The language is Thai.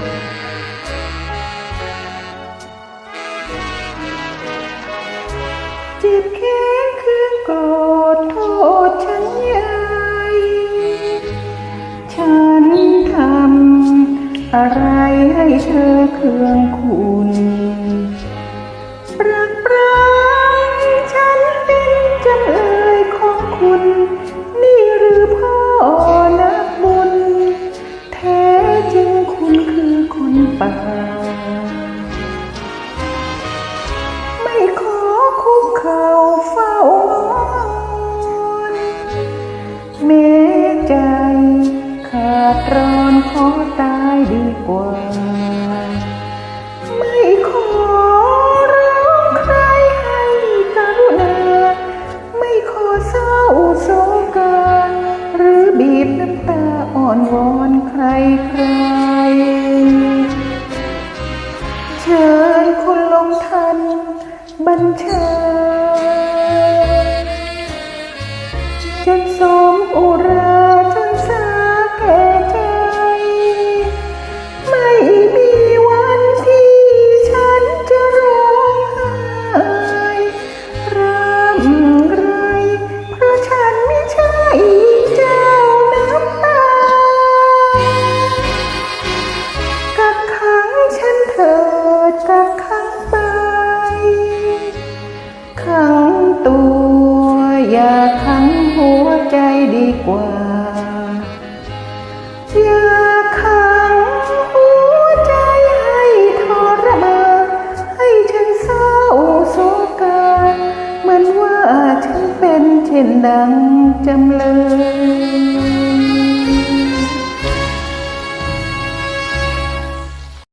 เจ็บแค้นคือโกรธโทษฉันยายฉันทำอะไรให้เธอเคืองคุณรัก ดร้อนขอตายดีกว่า ไม่ขอร้องใครให้กรุณา ไม่ขอเศร้าโศกาหรือบีบน้ำตาอ่อนวอนใครใคร เชิญคุณลงทัน บัญชา อย่าขังหัวใจดีกว่า อย่าขังหัวใจให้ทรมานให้ฉันเศร้าโศกาเหมือนว่าฉันเป็นเช่นดังจำเลย